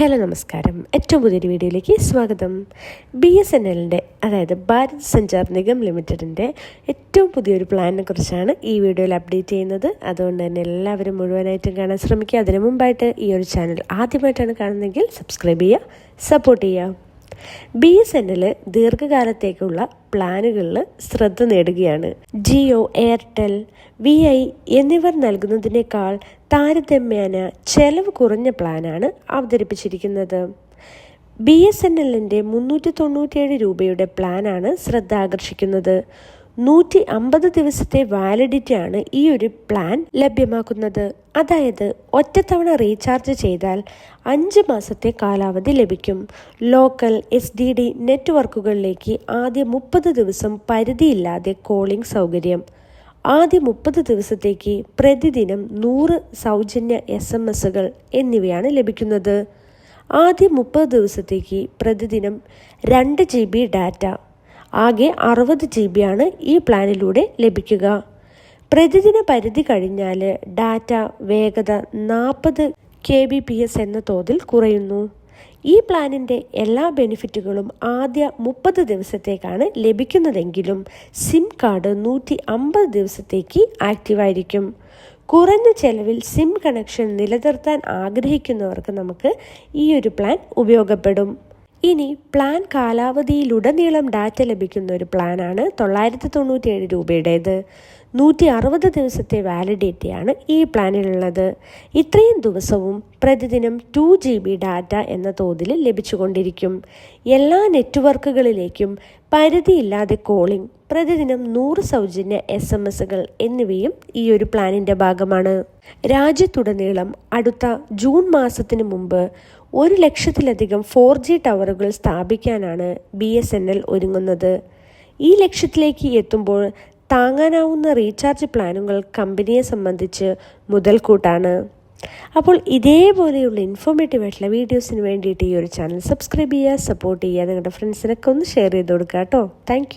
Hello നമസ്കാരം. ഏറ്റവും പുതിയൊരു വീഡിയോയിലേക്ക് സ്വാഗതം. ബി എസ് എൻ എല്ലിന്റെ അതായത് ഭാരത് സഞ്ചാർ നിഗം ലിമിറ്റഡിന്റെ ഏറ്റവും പുതിയൊരു പ്ലാനിനെ കുറിച്ചാണ് ഈ വീഡിയോയിൽ അപ്ഡേറ്റ് ചെയ്യുന്നത്. അതുകൊണ്ട് തന്നെ എല്ലാവരും മുഴുവനായിട്ടും കാണാൻ ശ്രമിക്കുക. അതിനു മുമ്പായിട്ട് ഈ ഒരു ചാനൽ ആദ്യമായിട്ടാണ് കാണുന്നതെങ്കിൽ സബ്സ്ക്രൈബ് ചെയ്യുക സപ്പോർട്ട് ചെയ്യുക. ബി എസ് എൻ എൽ ദീർഘകാലത്തേക്കുള്ള പ്ലാനുകളിൽ ശ്രദ്ധ നേടുകയാണ്. ജിയോ എയർടെൽ വി ഐ എന്നിവർ നൽകുന്നതിനേക്കാൾ താരതമ്യേന ചെലവ് കുറഞ്ഞ പ്ലാനാണ് അവതരിപ്പിച്ചിരിക്കുന്നത്. ബി എസ് എൻ എല്ലിന്റെ മുന്നൂറ്റി തൊണ്ണൂറ്റിയേഴ് രൂപയുടെ പ്ലാനാണ് ശ്രദ്ധ ആകർഷിക്കുന്നത്. നൂറ്റി അമ്പത് ദിവസത്തെ വാലിഡിറ്റിയാണ് ഈ ഒരു പ്ലാൻ ലഭ്യമാക്കുന്നത്. അതായത് ഒറ്റത്തവണ റീചാർജ് ചെയ്താൽ അഞ്ച് മാസത്തെ കാലാവധി ലഭിക്കും. ലോക്കൽ എസ് ഡി ഡി നെറ്റ്വർക്കുകളിലേക്ക് ആദ്യ മുപ്പത് ദിവസം പരിധിയില്ലാതെ കോളിംഗ് സൗകര്യം. ആദ്യ മുപ്പത് ദിവസത്തേക്ക് പ്രതിദിനം നൂറ് സൗജന്യ എസ് എം എസുകൾ എന്നിവയാണ് ലഭിക്കുന്നത്. ആദ്യ മുപ്പത് ദിവസത്തേക്ക് പ്രതിദിനം രണ്ട് ജി ബി ഡാറ്റ ആകെ അറുപത് ജി ആണ് ഈ പ്ലാനിലൂടെ ലഭിക്കുക. പ്രതിദിന പരിധി കഴിഞ്ഞാൽ ഡാറ്റ വേഗത നാൽപ്പത് കെ ബി പി എസ് എന്ന തോതിൽ കുറയുന്നു. ഈ പ്ലാനിന്റെ എല്ലാ ബെനിഫിറ്റുകളും ആദ്യ മുപ്പത് ദിവസത്തേക്കാണ് ലഭിക്കുന്നതെങ്കിലും സിം കാർഡ് നൂറ്റി അമ്പത് ദിവസത്തേക്ക് ആക്റ്റീവായിരിക്കും. കുറഞ്ഞ ചെലവിൽ സിം കണക്ഷൻ നിലനിർത്താൻ ആഗ്രഹിക്കുന്നവർക്ക് നമുക്ക് ഈ ഒരു പ്ലാൻ ഉപയോഗപ്പെടും. ഇനി പ്ലാൻ കാലാവധിയിലുടനീളം ഡാറ്റ ലഭിക്കുന്ന ഒരു പ്ലാനാണ് തൊള്ളായിരത്തി തൊണ്ണൂറ്റിയേഴ് രൂപയുടേത്. നൂറ്റി അറുപത് ദിവസത്തെ വാലിഡിറ്റിയാണ് ഈ പ്ലാനിലുള്ളത്. ഇത്രയും ദിവസവും പ്രതിദിനം ടു ജി ബി ഡാറ്റ എന്ന തോതിൽ ലഭിച്ചുകൊണ്ടിരിക്കും. എല്ലാ നെറ്റ്വർക്കുകളിലേക്കും പരിധിയില്ലാതെ കോളിംഗ് പ്രതിദിനം നൂറ് സൗജന്യ എസ് എം എസുകൾ എന്നിവയും ഈ ഒരു പ്ലാനിന്റെ ഭാഗമാണ്. രാജ്യത്തുടനീളം അടുത്ത ജൂൺ മാസത്തിന് മുമ്പ് ഒരു ലക്ഷത്തിലധികം ഫോർ ജി ടവറുകൾ സ്ഥാപിക്കാനാണ് ബി എസ് എൻ എൽ ഒരുങ്ങുന്നത്. ഈ ലക്ഷ്യത്തിലേക്ക് എത്തുമ്പോൾ താങ്ങാനാവുന്ന റീചാർജ് പ്ലാനുകൾ കമ്പനിയെ സംബന്ധിച്ച് മുതൽക്കൂട്ടാണ്. അപ്പോൾ ഇതേപോലെയുള്ള ഇൻഫോർമേറ്റീവ് ആയിട്ടുള്ള വീഡിയോസിന് വേണ്ടിയിട്ട് ഈ ഒരു ചാനൽ സബ്സ്ക്രൈബ് ചെയ്യുക സപ്പോർട്ട് ചെയ്യുക. നിങ്ങളുടെ ഫ്രണ്ട്സിനൊക്കെ ഒന്ന് ഷെയർ ചെയ്ത് കൊടുക്കുക കേട്ടോ. താങ്ക്